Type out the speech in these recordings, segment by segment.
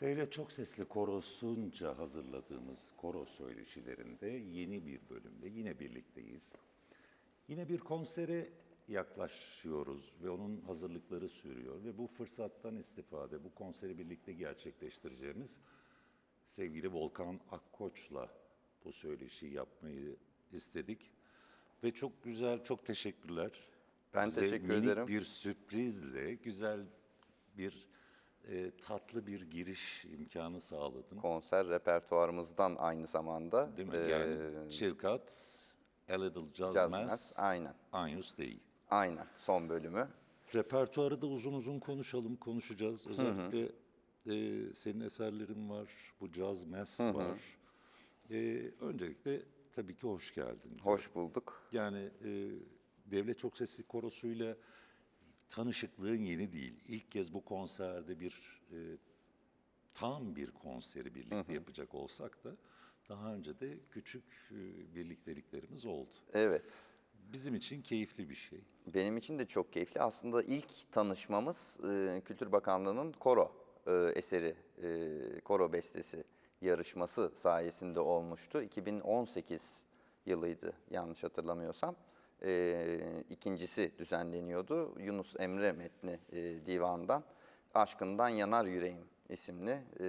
Devlet Çok Sesli Korosu'nca hazırladığımız koro söyleşilerinde yeni bir bölümde yine birlikteyiz. Yine bir konsere yaklaşıyoruz ve onun hazırlıkları sürüyor ve bu fırsattan istifade, bu konseri birlikte gerçekleştireceğimiz sevgili Volkan Akkoç'la bu söyleşiyi yapmayı istedik. Ve çok güzel, çok teşekkürler. Ben Bize teşekkür minik ederim. bir sürprizle güzel bir e, tatlı bir giriş imkanı sağladın. konser repertuarımızdan aynı zamanda. Değil mi? Ee, Yani Çılkat, A Little Jazz, Jazz Mass, Mass, aynen. Anyus Dei. Aynen son bölümü. Repertuarı da uzun uzun konuşalım, konuşacağız. Özellikle e, senin eserlerin var, bu Jazz Mass var. E, öncelikle tabii ki hoş geldin. Hoş bulduk. Yani e, Devlet Çok Sesli Korosu'yla tanışıklığın yeni değil. İlk kez bu konserde bir e, tam bir konseri birlikte yapacak olsak da daha önce de küçük e, birlikteliklerimiz oldu. Evet. Bizim için keyifli bir şey. Benim için de çok keyifli. Aslında ilk tanışmamız e, Kültür Bakanlığı'nın koro e, eseri, e, koro bestesi yarışması sayesinde olmuştu. 2018 yılıydı yanlış hatırlamıyorsam. E, ikincisi düzenleniyordu. Yunus Emre metni e, divandan Aşkından Yanar Yüreğim isimli e,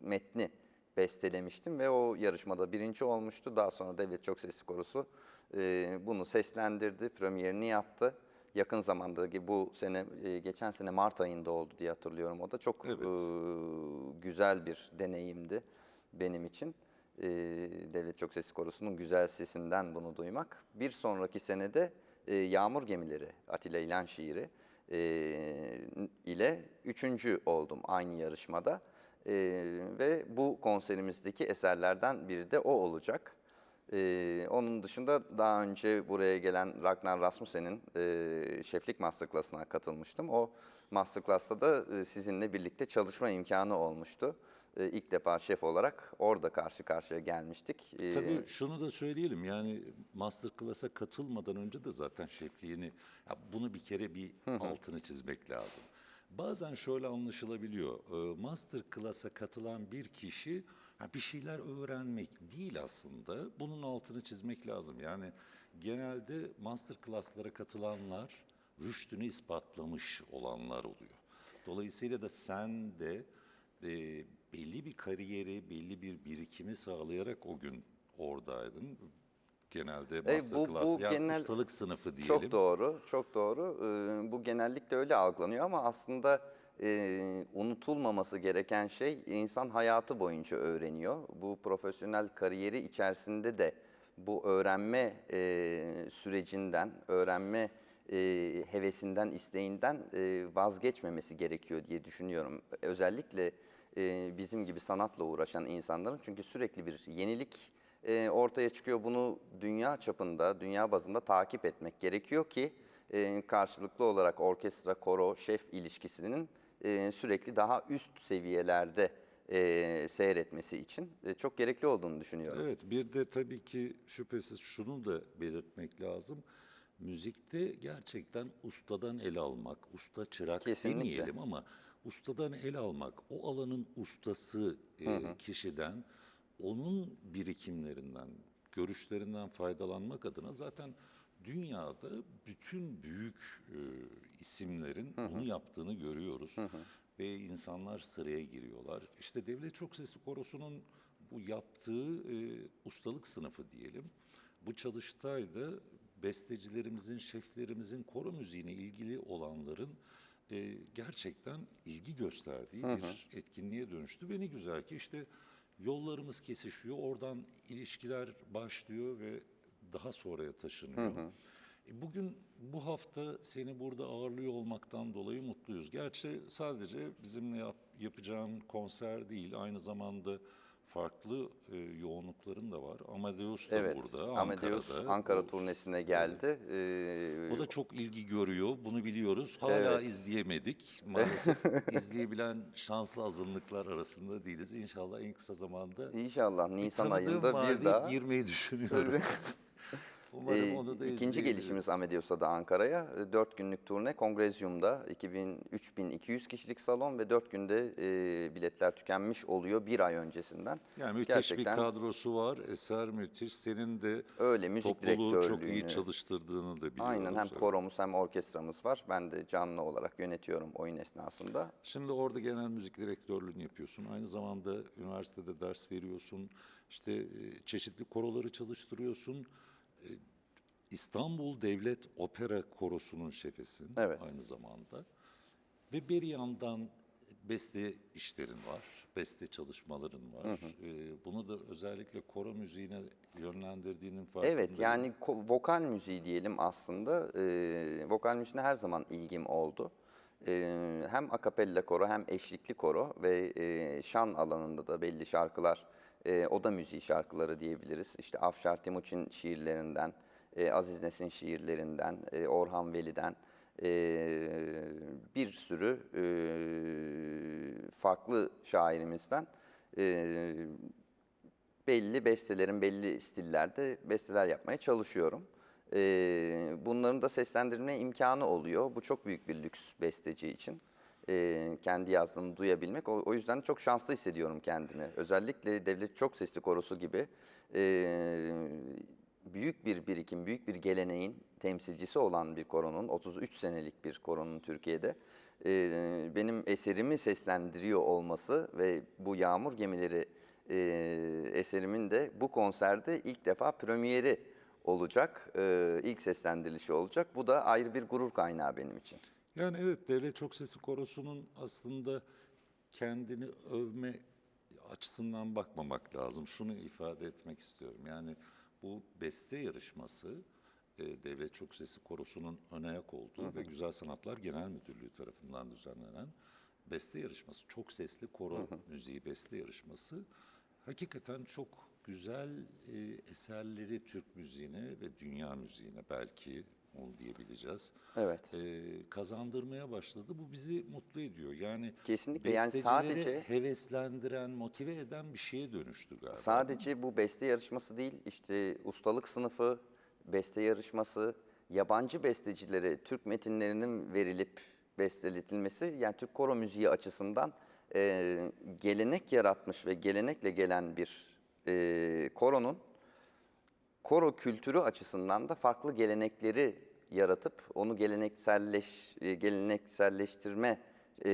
metni bestelemiştim ve o yarışmada birinci olmuştu. Daha sonra Devlet Çok Sesli Korosu e, bunu seslendirdi, premierini yaptı. Yakın zamanda bu sene, e, geçen sene Mart ayında oldu diye hatırlıyorum o da. Çok Evet. e, güzel bir deneyimdi benim için. E, Devlet Çok Sesli Korosu'nun güzel sesinden bunu duymak. Bir sonraki senede e, Yağmur Gemileri, Atilla İlhan şiiri e, ile üçüncü oldum aynı yarışmada. E, ve bu konserimizdeki eserlerden biri de o olacak. E, onun dışında daha önce buraya gelen Ragnar Rasmussen'in e, şeflik masterclass'ına katılmıştım. O masterclass'ta da e, sizinle birlikte çalışma imkanı olmuştu. E, ilk defa şef olarak orada karşı karşıya gelmiştik. E, Tabii şunu da söyleyelim yani Masterclass'a katılmadan önce de zaten şefliğini, ya bunu bir kere bir altını çizmek lazım. Bazen şöyle anlaşılabiliyor, e, Masterclass'a katılan bir kişi bir şeyler öğrenmek değil aslında, bunun altını çizmek lazım. Yani genelde Masterclass'lara katılanlar rüştünü ispatlamış olanlar oluyor. Dolayısıyla da sen de e, belli bir kariyeri, belli bir birikimi sağlayarak o gün oradaydın. Genelde E, bu- masterclass, bu yani genel- ustalık sınıfı diyelim. Çok doğru, çok doğru. Ee, bu genellikle öyle algılanıyor ama aslında e, unutulmaması gereken şey insan hayatı boyunca öğreniyor. Bu profesyonel kariyeri içerisinde de bu öğrenme e, sürecinden, öğrenme e, hevesinden, isteğinden e, vazgeçmemesi gerekiyor diye düşünüyorum. Özellikle e, bizim gibi sanatla uğraşan insanların çünkü sürekli bir yenilik e, ortaya çıkıyor. Bunu dünya çapında, dünya bazında takip etmek gerekiyor ki e, karşılıklı olarak orkestra, koro, şef ilişkisinin e, sürekli daha üst seviyelerde e, seyretmesi için e, çok gerekli olduğunu düşünüyorum. Evet, bir de tabii ki şüphesiz şunu da belirtmek lazım. Müzikte gerçekten ustadan el almak, usta çırak Kesinlikle. demeyelim ama ustadan el almak, o alanın ustası e, kişiden, onun birikimlerinden, görüşlerinden faydalanmak adına zaten dünyada bütün büyük e, isimlerin bunu yaptığını görüyoruz. Ve insanlar sıraya giriyorlar. İşte Devlet Çok Sesli Korosu'nun bu yaptığı e, ustalık sınıfı diyelim. Bu çalıştayda bestecilerimizin, şeflerimizin koro müziğine ilgili olanların e, gerçekten ilgi gösterdiği bir etkinliğe dönüştü. Ve ne güzel ki işte yollarımız kesişiyor, oradan ilişkiler başlıyor ve daha sonraya taşınıyor. E, Bugün bu hafta seni burada ağırlıyor olmaktan dolayı mutluyuz. Gerçi sadece bizimle yap- yapacağın konser değil, aynı zamanda farklı e, yoğunlukların da var. Amadeus da Evet, burada, Amadeus Ankara'da. Ankara turnesine geldi. Ee, O da çok ilgi görüyor, bunu biliyoruz. Hala Evet. izleyemedik. Maalesef izleyebilen şanslı azınlıklar arasında değiliz. İnşallah en kısa zamanda İnşallah Nisan ayında bir daha girmeyi düşünüyorum. Umarım Ee, onu da İkinci gelişimiz Amadeus'a da Ankara'ya. Ee, Dört günlük turne Kongrezyum'da 2000, 3200 kişilik salon ve dört günde e, biletler tükenmiş oluyor bir ay öncesinden. Yani müthiş Gerçekten bir kadrosu var. Eser müthiş. Senin de Öyle, müzik topluluğu çok iyi çalıştırdığını da biliyorum. Aynen hem koromuz hem orkestramız var. Ben de canlı olarak yönetiyorum oyun esnasında. Şimdi orada genel müzik direktörlüğünü yapıyorsun. Aynı zamanda üniversitede ders veriyorsun. İşte e, çeşitli koroları çalıştırıyorsun. İstanbul Devlet Opera Korosu'nun şefisin Evet. aynı zamanda. Ve bir yandan beste işlerin var, beste çalışmaların var. E, bunu da özellikle koro müziğine yönlendirdiğinin farkındayım. Evet yani vokal müziği diyelim aslında. Ee, vokal müziğine her zaman ilgim oldu. Ee, hem akapella koro hem eşlikli koro ve e, şan alanında da belli şarkılar, e, oda müziği şarkıları diyebiliriz. İşte Afşar Timuçin şiirlerinden, e, Aziz Nesin şiirlerinden, e, Orhan Veli'den e, bir sürü e, farklı şairimizden e, belli bestelerin belli stillerde besteler yapmaya çalışıyorum. Ee, bunların da seslendirme imkanı oluyor. Bu çok büyük bir lüks besteci için. Ee, kendi yazdığını duyabilmek. O, o yüzden çok şanslı hissediyorum kendimi. Özellikle Devlet Çok Sesli Korosu gibi ee, büyük bir birikim, büyük bir geleneğin temsilcisi olan bir koronun, 33 senelik bir koronun Türkiye'de ee, benim eserimi seslendiriyor olması ve bu Yağmur Gemileri e, eserimin de bu konserde ilk defa premieri olacak, e, ilk seslendirilişi olacak. Bu da ayrı bir gurur kaynağı benim için. Yani evet Devlet Çok Sesi Korosu'nun aslında kendini övme açısından bakmamak lazım. Şunu ifade etmek istiyorum. Yani bu beste yarışması e, Devlet Çok Sesi Korosu'nun ön ayak olduğu ve Güzel Sanatlar Genel Müdürlüğü tarafından düzenlenen beste yarışması. Çok sesli koro müziği beste yarışması. Hakikaten çok güzel e, eserleri Türk müziğine ve dünya müziğine belki onu diyebileceğiz Evet. e, kazandırmaya başladı. Bu bizi mutlu ediyor. Yani Kesinlikle, yani sadece- heveslendiren, motive eden bir şeye dönüştü galiba. Sadece bu beste yarışması değil, işte ustalık sınıfı, beste yarışması, yabancı bestecilere Türk metinlerinin verilip besteletilmesi, yani Türk koro müziği açısından e, gelenek yaratmış ve gelenekle gelen bir e, koronun koro kültürü açısından da farklı gelenekleri yaratıp onu gelenekselleş e, gelenekselleştirme e,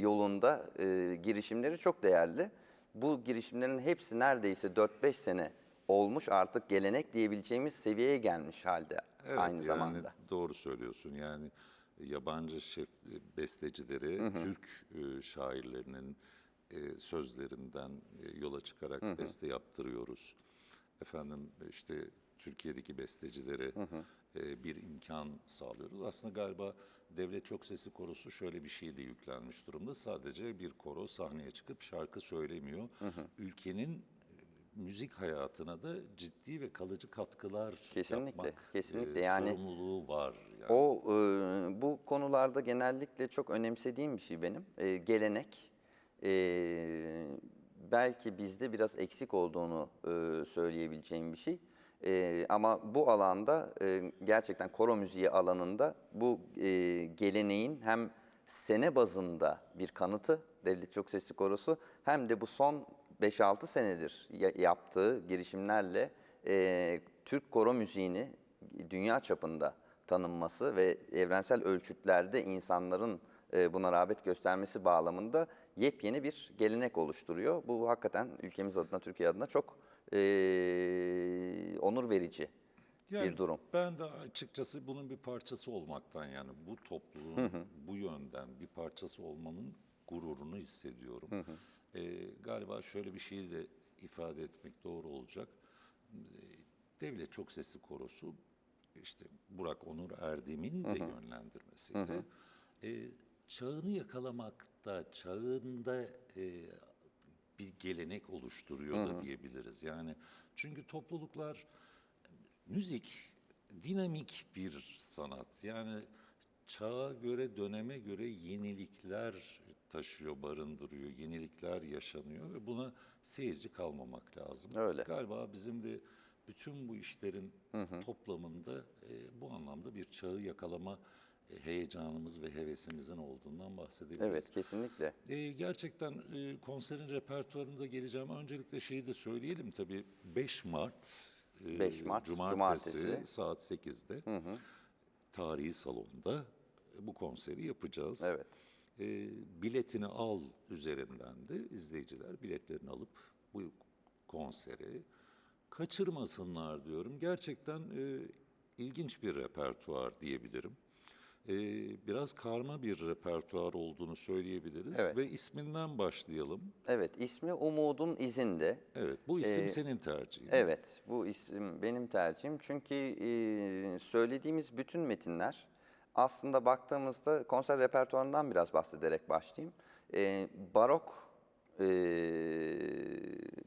yolunda e, girişimleri çok değerli. Bu girişimlerin hepsi neredeyse 4-5 sene olmuş artık gelenek diyebileceğimiz seviyeye gelmiş halde Evet, aynı yani zamanda. Doğru söylüyorsun. Yani yabancı şef bestecileri Türk e, şairlerinin e, sözlerinden e, yola çıkarak beste yaptırıyoruz. Efendim işte Türkiye'deki bestecilere e, bir imkan sağlıyoruz. Aslında galiba Devlet Çok Sesi Korosu şöyle bir şeye de yüklenmiş durumda. Sadece bir koro sahneye çıkıp şarkı söylemiyor. Ülkenin e, müzik hayatına da ciddi ve kalıcı katkılar Kesinlikle, yapmak kesinlikle. e, Yani sorumluluğu var. Yani. O e, bu konularda genellikle çok önemsediğim bir şey benim. E, gelenek e, belki bizde biraz eksik olduğunu e, söyleyebileceğim bir şey. E, ama bu alanda e, gerçekten koro müziği alanında bu e, geleneğin hem sene bazında bir kanıtı Devlet Çok Sesli Korosu hem de bu son 5-6 senedir ya- yaptığı girişimlerle e, Türk koro müziğini dünya çapında tanınması ve evrensel ölçütlerde insanların buna rağbet göstermesi bağlamında yepyeni bir gelenek oluşturuyor. Bu hakikaten ülkemiz adına, Türkiye adına çok e, onur verici Yani bir durum. Ben de açıkçası bunun bir parçası olmaktan yani bu topluluğun bu yönden bir parçası olmanın gururunu hissediyorum. Ee, galiba şöyle bir şeyi de ifade etmek doğru olacak. Ee, Devlet Çok Sesli Korosu işte Burak Onur Erdem'in de yönlendirmesiyle e, çağını yakalamakta, çağında e, bir gelenek oluşturuyor da diyebiliriz. Yani çünkü topluluklar müzik dinamik bir sanat. Yani çağa göre, döneme göre yenilikler taşıyor, barındırıyor, yenilikler yaşanıyor ve buna seyirci kalmamak lazım. Öyle. Galiba bizim de bütün bu işlerin toplamında e, bu anlamda bir çağı yakalama heyecanımız ve hevesimizin olduğundan bahsedebiliriz. Evet kesinlikle. E, gerçekten e, konserin repertuarında geleceğim. Öncelikle şeyi de söyleyelim tabii 5 Mart, e, 5 Mart, Cumartesi, Cumartesi. saat 8'de tarihi salonda bu konseri yapacağız. Evet. E, biletini al üzerinden de izleyiciler biletlerini alıp bu konseri kaçırmasınlar diyorum. Gerçekten e, ilginç bir repertuar diyebilirim. E, biraz karma bir repertuar olduğunu söyleyebiliriz Evet. ve isminden başlayalım. Evet ismi Umudun İzinde. Evet, bu isim senin tercihin. Evet, bu isim benim tercihim. Çünkü e, söylediğimiz bütün metinler aslında baktığımızda konser repertuarından biraz bahsederek başlayayım. E, barok e,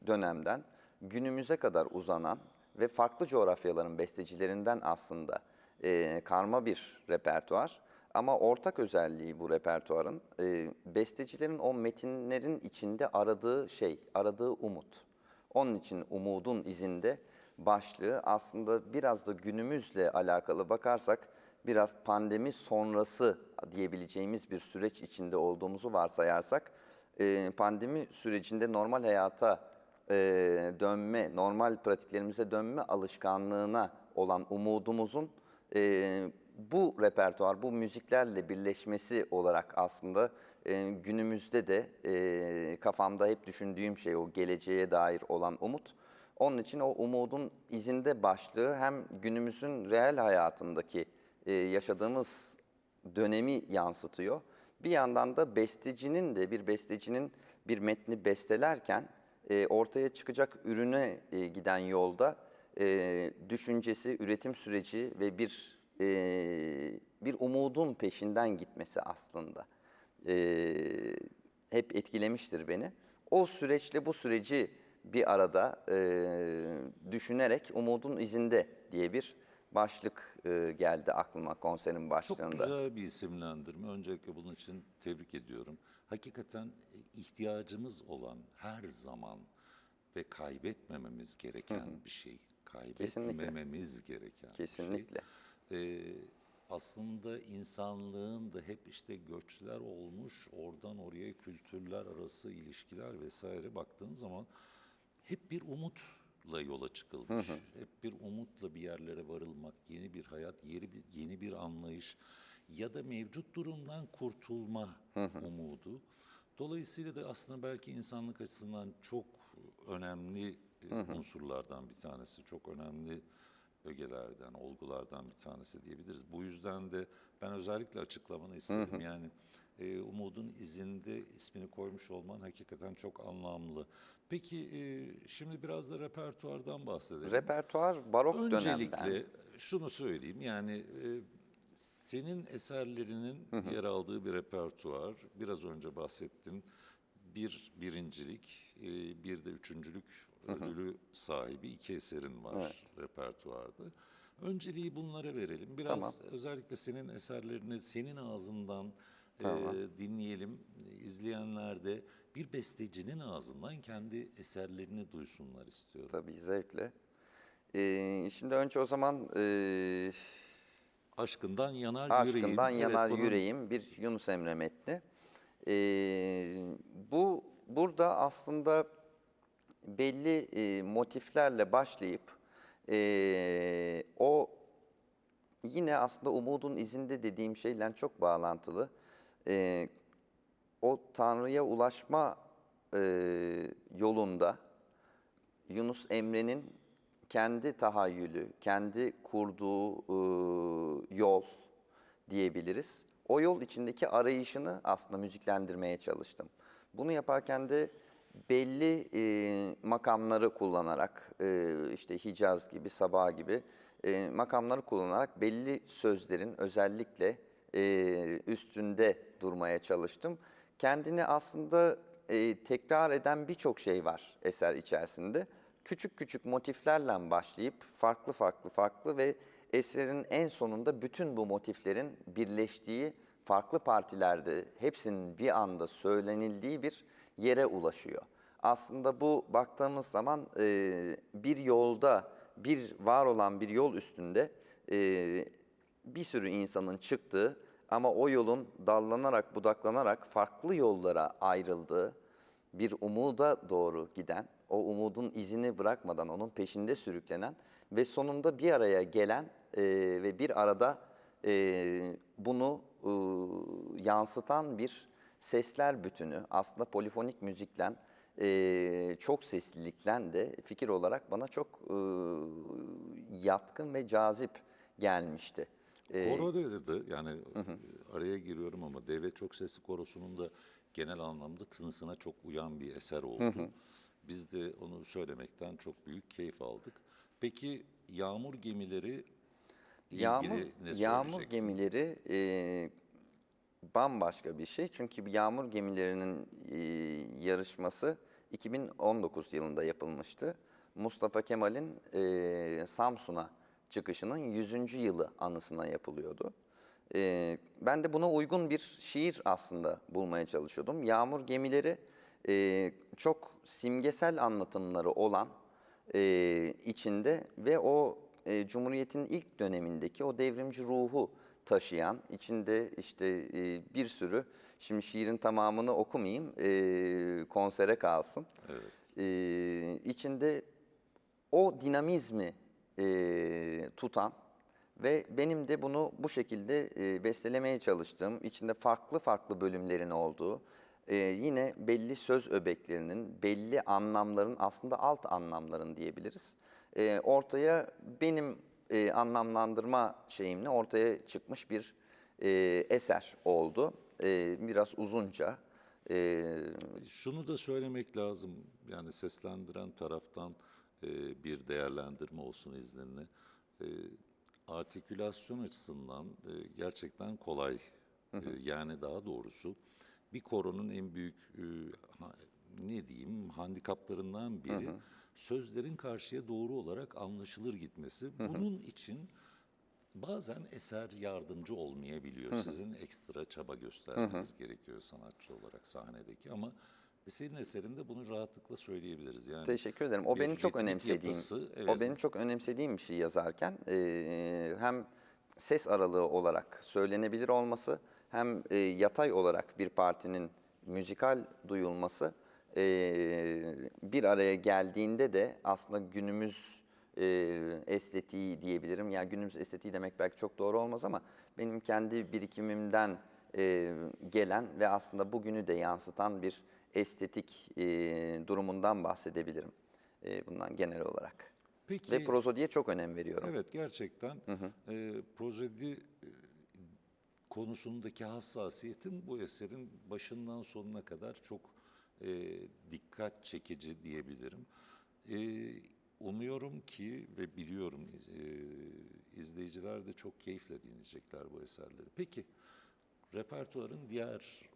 dönemden günümüze kadar uzanan ve farklı coğrafyaların bestecilerinden aslında e, karma bir repertuar. Ama ortak özelliği bu repertuarın e, bestecilerin o metinlerin içinde aradığı şey, aradığı umut. Onun için umudun izinde başlığı aslında biraz da günümüzle alakalı bakarsak biraz pandemi sonrası diyebileceğimiz bir süreç içinde olduğumuzu varsayarsak e, pandemi sürecinde normal hayata e, dönme, normal pratiklerimize dönme alışkanlığına olan umudumuzun e, bu repertuar, bu müziklerle birleşmesi olarak aslında e, günümüzde de e, kafamda hep düşündüğüm şey o geleceğe dair olan umut. Onun için o umudun izinde başlığı hem günümüzün reel hayatındaki e, yaşadığımız dönemi yansıtıyor. Bir yandan da bestecinin de bir bestecinin bir metni bestelerken e, ortaya çıkacak ürüne e, giden yolda e, düşüncesi, üretim süreci ve bir e, bir umudun peşinden gitmesi aslında e, hep etkilemiştir beni. O süreçle bu süreci bir arada e, düşünerek umudun izinde diye bir başlık e, geldi aklıma konserin Çok başlığında. güzel bir isimlendirme. Öncelikle bunun için tebrik ediyorum. Hakikaten e, ihtiyacımız olan her zaman ve kaybetmememiz gereken bir şey. Kaybetmememiz gereken Kesinlikle. bir şey. Ee, aslında insanlığın da hep işte göçler olmuş, oradan oraya kültürler arası ilişkiler vesaire baktığın zaman hep bir umutla yola çıkılmış. Hep bir umutla bir yerlere varılmak, yeni bir hayat, yeni bir, yeni bir anlayış ya da mevcut durumdan kurtulma umudu. Dolayısıyla da aslında belki insanlık açısından çok önemli e, unsurlardan bir tanesi, çok önemli ögelerden, olgulardan bir tanesi diyebiliriz. Bu yüzden de ben özellikle açıklamanı istedim. Yani e, Umud'un izinde ismini koymuş olman hakikaten çok anlamlı. Peki e, şimdi biraz da repertuardan bahsedelim. Repertuar barok Öncelikle dönemden. şunu söyleyeyim yani e, senin eserlerinin yer aldığı bir repertuar, biraz önce bahsettin. Bir birincilik, e, bir de üçüncülük ödülü sahibi iki eserin var repertuarda. Önceliği bunlara verelim. Biraz Tamam. özellikle senin eserlerini senin ağzından e, dinleyelim. İzleyenler de bir bestecinin ağzından kendi eserlerini duysunlar istiyorum. Tabii zevkle. Ee, şimdi önce o zaman e, Aşkından yanar yüreğim. Aşkından Evet, yanar bunun- yüreğim bir Yunus Emre metni. Ee, bu burada aslında belli e, motiflerle başlayıp e, o yine aslında umudun izinde dediğim şeyle çok bağlantılı. E, o Tanrı'ya ulaşma e, yolunda Yunus Emre'nin kendi tahayyülü, kendi kurduğu e, yol diyebiliriz. O yol içindeki arayışını aslında müziklendirmeye çalıştım. Bunu yaparken de belli e, makamları kullanarak, e, işte Hicaz gibi, Sabah gibi e, makamları kullanarak belli sözlerin özellikle e, üstünde durmaya çalıştım. Kendini aslında e, tekrar eden birçok şey var eser içerisinde. Küçük küçük motiflerle başlayıp farklı farklı farklı ve eserin en sonunda bütün bu motiflerin birleştiği farklı partilerde hepsinin bir anda söylenildiği bir yere ulaşıyor. Aslında bu baktığımız zaman e, bir yolda bir var olan bir yol üstünde e, bir sürü insanın çıktığı ama o yolun dallanarak, budaklanarak farklı yollara ayrıldığı, bir umuda doğru giden, o umudun izini bırakmadan onun peşinde sürüklenen ve sonunda bir araya gelen e, ve bir arada e, bunu e, yansıtan bir sesler bütünü aslında polifonik müziklen e, çok sesliliklen de fikir olarak bana çok e, yatkın ve cazip gelmişti. E, Koro dedi yani e, araya giriyorum ama devlet çok sesli korosunun da genel anlamda tınısına çok uyan bir eser oldu. Biz de onu söylemekten çok büyük keyif aldık. Peki yağmur gemileri ile Yağmur, yağmur gemileri e, bambaşka bir şey. Çünkü yağmur gemilerinin e, yarışması 2019 yılında yapılmıştı. Mustafa Kemal'in e, Samsun'a çıkışının 100. yılı anısına yapılıyordu. E, ben de buna uygun bir şiir aslında bulmaya çalışıyordum. Yağmur gemileri e, çok simgesel anlatımları olan e, içinde ve o e, Cumhuriyet'in ilk dönemindeki o devrimci ruhu taşıyan, içinde işte e, bir sürü, şimdi şiirin tamamını okumayayım, e, konsere kalsın. E, içinde o dinamizmi e, tutan ve benim de bunu bu şekilde e, bestelemeye çalıştığım, içinde farklı farklı bölümlerin olduğu, e, yine belli söz öbeklerinin, belli anlamların aslında alt anlamların diyebiliriz. E, ortaya benim e, anlamlandırma şeyimle ortaya çıkmış bir e, eser oldu. E, biraz uzunca. E, Şunu da söylemek lazım. Yani seslendiren taraftan e, bir değerlendirme olsun izninle. E, artikülasyon açısından e, gerçekten kolay. E, yani daha doğrusu bir koronun en büyük e, ne diyeyim handikaplarından biri sözlerin karşıya doğru olarak anlaşılır gitmesi. Bunun için Bazen eser yardımcı olmayabiliyor. Sizin ekstra çaba göstermeniz gerekiyor sanatçı olarak sahnedeki ama senin eserinde bunu rahatlıkla söyleyebiliriz. Yani Teşekkür ederim. O benim çok önemsediğim. yapısı, O evet. benim çok önemsediğim bir şey yazarken e, hem ses aralığı olarak söylenebilir olması hem e, yatay olarak bir partinin müzikal duyulması bir araya geldiğinde de aslında günümüz e, estetiği diyebilirim. Yani günümüz estetiği demek belki çok doğru olmaz ama benim kendi birikimimden e, gelen ve aslında bugünü de yansıtan bir estetik e, durumundan bahsedebilirim e, bundan genel olarak. Peki, Ve prozodiye çok önem veriyorum. evet gerçekten e, prozedi e, konusundaki hassasiyetin bu eserin başından sonuna kadar çok e, dikkat çekici diyebilirim. E, umuyorum ki ve biliyorum e, izleyiciler de çok keyifle dinleyecekler bu eserleri. Peki repertuarın diğer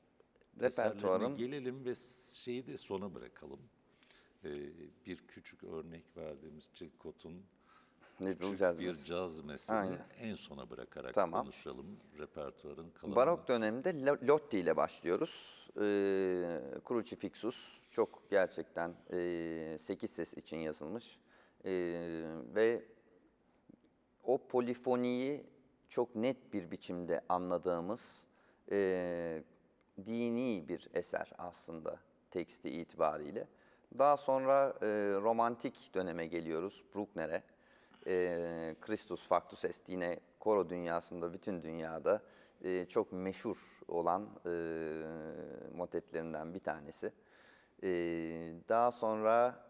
Repertuarın- gelelim ve şeyi de sona bırakalım. E, bir küçük örnek verdiğimiz Chilcott'un Little küçük Jazz bir Mess. caz meselini Aynen. en sona bırakarak Tamam. konuşalım. Repertuarın kalanını. Barok döneminde Lo- Lotti ile başlıyoruz. Ee, Crucifixus çok gerçekten e, 8 ses için yazılmış. Ee, ve o polifoniyi çok net bir biçimde anladığımız e, dini bir eser aslında teksti itibariyle. Daha sonra e, romantik döneme geliyoruz, Bruckner'e. E, Christus Factus Est yine koro dünyasında, bütün dünyada e, çok meşhur olan e, motetlerinden bir tanesi. E, daha sonra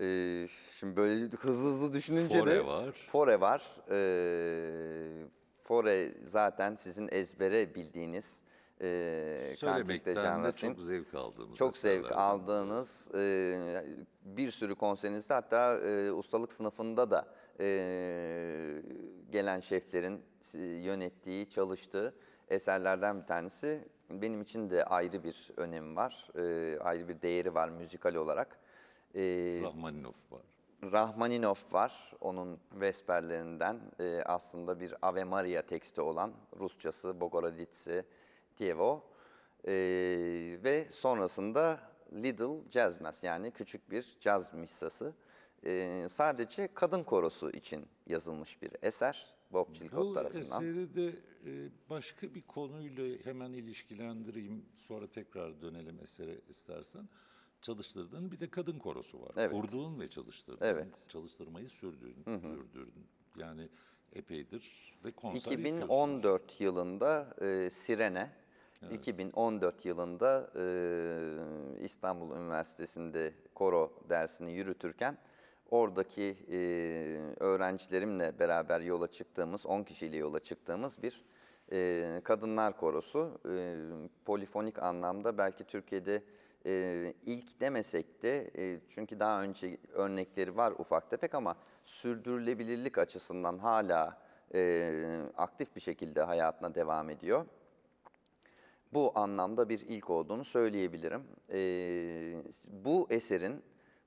e, şimdi böyle hızlı hızlı düşününce Fore de var. Fore var. E, Fore zaten sizin ezbere bildiğiniz e, Söylemekten de çok zevk aldığımız Çok zevk aldığınız e, bir sürü konserinizde hatta e, ustalık sınıfında da e, gelen şeflerin e, yönettiği, çalıştığı eserlerden bir tanesi. Benim için de ayrı bir önemi var, e, ayrı bir değeri var müzikal olarak. E, Rahmaninov var. Rahmaninov var. Onun Vesperlerinden e, aslında bir Ave Maria teksti olan Rusçası Bogoroditsi Dievo. E, ve sonrasında Little Jazz Mass yani küçük bir caz missası. E, sadece kadın korosu için yazılmış bir eser Bob Chilcott Bu tarafından. eseri de e, başka bir konuyla hemen ilişkilendireyim. Sonra tekrar dönelim esere istersen. Çalıştırdığın bir de kadın korosu var. Evet. Kurduğun ve çalıştırdığın. Evet. Çalıştırmayı sürdüğün, sürdürdün. Yani epeydir de konser yapıyorsunuz. 2014 yılında e, Sirene, 2014 yılında e, İstanbul Üniversitesi'nde koro dersini yürütürken oradaki e, öğrencilerimle beraber yola çıktığımız, 10 kişiyle yola çıktığımız bir e, kadınlar korosu. E, polifonik anlamda belki Türkiye'de e, ilk demesek de e, çünkü daha önce örnekleri var ufak tefek ama sürdürülebilirlik açısından hala e, aktif bir şekilde hayatına devam ediyor. Bu anlamda bir ilk olduğunu söyleyebilirim. E, bu eserin,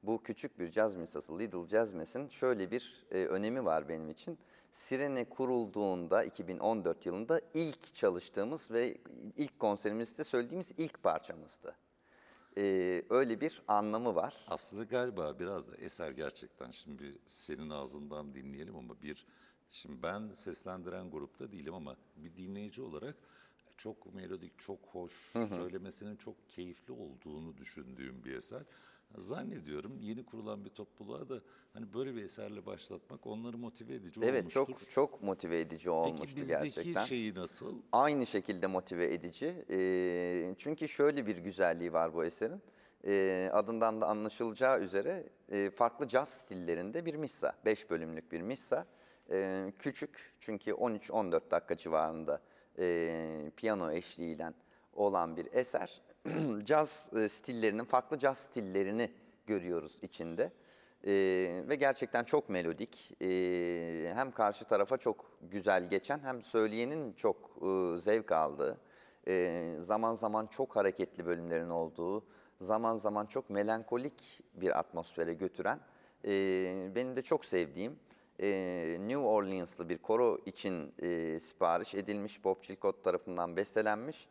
bu küçük bir caz misası Little Jazz Mess'in şöyle bir e, önemi var benim için. Sirene kurulduğunda 2014 yılında ilk çalıştığımız ve ilk konserimizde söylediğimiz ilk parçamızdı. E, öyle bir anlamı var. Aslında galiba biraz da eser gerçekten şimdi bir senin ağzından dinleyelim ama bir şimdi ben seslendiren grupta değilim ama bir dinleyici olarak çok melodik, çok hoş, söylemesinin çok keyifli olduğunu düşündüğüm bir eser. Zannediyorum yeni kurulan bir topluluğa da hani böyle bir eserle başlatmak onları motive edici Evet olmuştur. çok çok motive edici Peki olmuştu bizdeki gerçekten. şeyi nasıl? Aynı şekilde motive edici. Ee, çünkü şöyle bir güzelliği var bu eserin. Ee, adından da anlaşılacağı üzere e, farklı caz stillerinde bir missa. 5 bölümlük bir missa. Ee, küçük çünkü 13-14 dakika civarında e, piyano eşliğiyle olan bir eser. caz e, stillerinin, farklı caz stillerini görüyoruz içinde. Ee, ve gerçekten çok melodik. Ee, hem karşı tarafa çok güzel geçen hem söyleyenin çok e, zevk aldığı, e, zaman zaman çok hareketli bölümlerin olduğu, zaman zaman çok melankolik bir atmosfere götüren, e, benim de çok sevdiğim e, New Orleans'lı bir koro için e, sipariş edilmiş, Bob Chilcott tarafından bestelenmiş.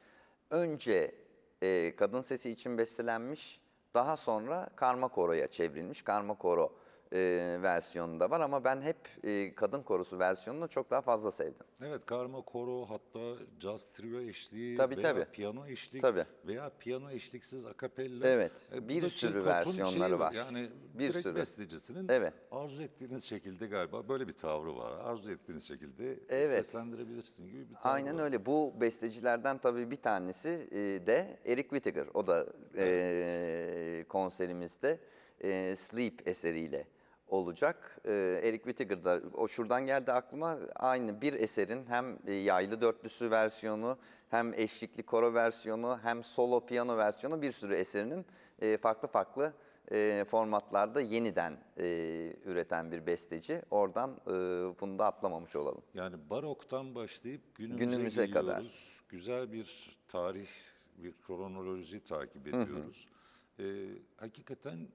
Önce e, kadın sesi için bestelenmiş, daha sonra karma koroya çevrilmiş. Karma koro e, versiyonu da var ama ben hep e, kadın korosu versiyonunu çok daha fazla sevdim. Evet karma koro hatta caz trio eşliği Tabii, veya tabii. piyano eşlik Tabii. veya piyano eşliksiz akapella. Evet, E, bir sürü versiyonları şeyi, var. Yani Bir sürü. bestecisin Evet. arzu ettiğiniz şekilde galiba böyle bir tavrı var. Arzu ettiğiniz şekilde Evet. seslendirebilirsin gibi bir tavrı Aynen var. öyle. Bu bestecilerden tabii bir tanesi e, de Eric Whittiger. O da e, konserimizde e, Sleep eseriyle olacak. E, Eric Whittiger da o şuradan geldi aklıma aynı bir eserin hem e, yaylı dörtlüsü versiyonu hem eşlikli koro versiyonu hem solo piyano versiyonu bir sürü eserinin e, farklı farklı e, formatlarda yeniden e, üreten bir besteci. Oradan e, bunu da atlamamış olalım. Yani baroktan başlayıp günümüze, Günümüze geliyoruz. kadar. Güzel bir tarih, bir kronoloji takip ediyoruz. Ee, hakikaten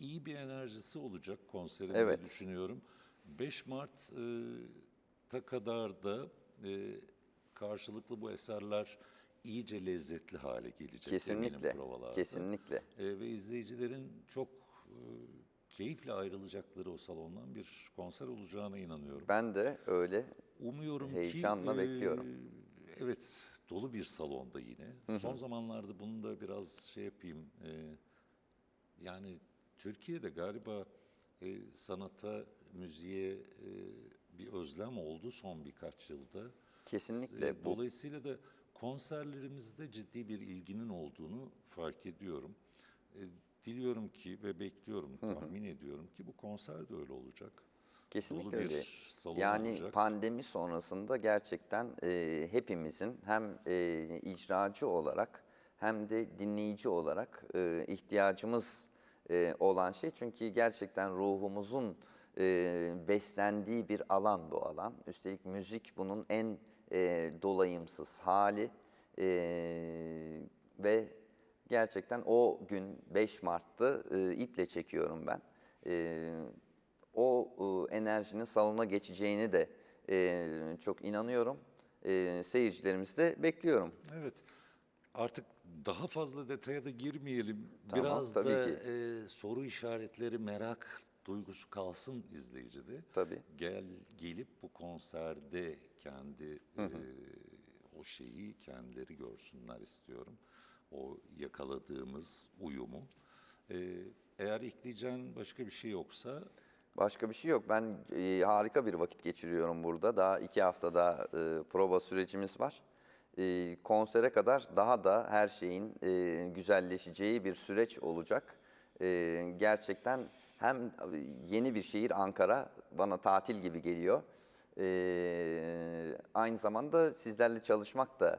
iyi bir enerjisi olacak konserin diye Evet. düşünüyorum. 5 Mart'a kadar da e, karşılıklı bu eserler iyice lezzetli hale gelecek Kesinlikle. Kesinlikle. E, ve izleyicilerin çok e, keyifle ayrılacakları o salondan bir konser olacağına inanıyorum. Ben de öyle. Umuyorum Heyecanla ki bekliyorum. e, evet dolu bir salonda yine. Son zamanlarda bunu da biraz şey yapayım. e, yani Türkiye'de galiba e, sanata, müziğe e, bir özlem oldu son birkaç yılda. Kesinlikle E, Dolayısıyla da konserlerimizde ciddi bir ilginin olduğunu fark ediyorum. E, diliyorum ki ve bekliyorum, tahmin ediyorum ki bu konser de öyle olacak. Kesinlikle öyle. Yani olacak. pandemi sonrasında gerçekten e, hepimizin hem e, icracı olarak hem de dinleyici olarak e, ihtiyacımız e, olan şey. Çünkü gerçekten ruhumuzun e, beslendiği bir alan bu alan. Üstelik müzik bunun en e, dolayımsız hali ve gerçekten o gün 5 Mart'tı iple çekiyorum ben. O enerjinin salona geçeceğini de çok inanıyorum. E, seyircilerimizi de bekliyorum. Evet. Artık daha fazla detaya da girmeyelim. Tamam, Biraz tabii da ki. e, soru işaretleri, merak duygusu kalsın izleyicide. Tabii. Gel gelip bu konserde kendi e, o şeyi kendileri görsünler istiyorum. O yakaladığımız uyumu. E, eğer ekleyeceğin başka bir şey yoksa Başka bir şey yok. Ben e, harika bir vakit geçiriyorum burada. Daha iki haftada e, prova sürecimiz var. E, konsere kadar daha da her şeyin e, güzelleşeceği bir süreç olacak. E, gerçekten hem yeni bir şehir Ankara bana tatil gibi geliyor. Aynı zamanda sizlerle çalışmak da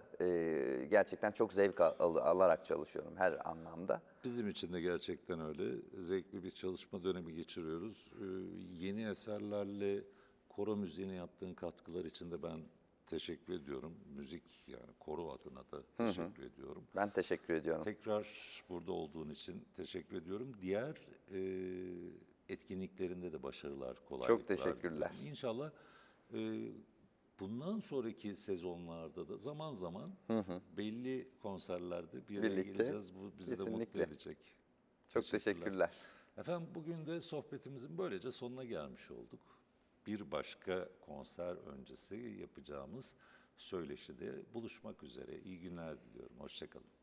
gerçekten çok zevk al- alarak çalışıyorum her anlamda. Bizim için de gerçekten öyle. Zevkli bir çalışma dönemi geçiriyoruz. Yeni eserlerle koro müziğine yaptığın katkılar için de ben teşekkür ediyorum. Müzik yani koro adına da teşekkür ediyorum. Ben teşekkür ediyorum. Tekrar burada olduğun için teşekkür ediyorum. Diğer e, etkinliklerinde de başarılar, kolaylıklar. teşekkürler. diliyorum. İnşallah e, bundan sonraki sezonlarda da zaman zaman belli konserlerde bir araya geleceğiz. Bu bizi de mutlu kesinlikle. edecek. Çok teşekkürler. Efendim bugün de sohbetimizin böylece sonuna gelmiş olduk. Bir başka konser öncesi yapacağımız söyleşide buluşmak üzere. İyi günler diliyorum. Hoşçakalın.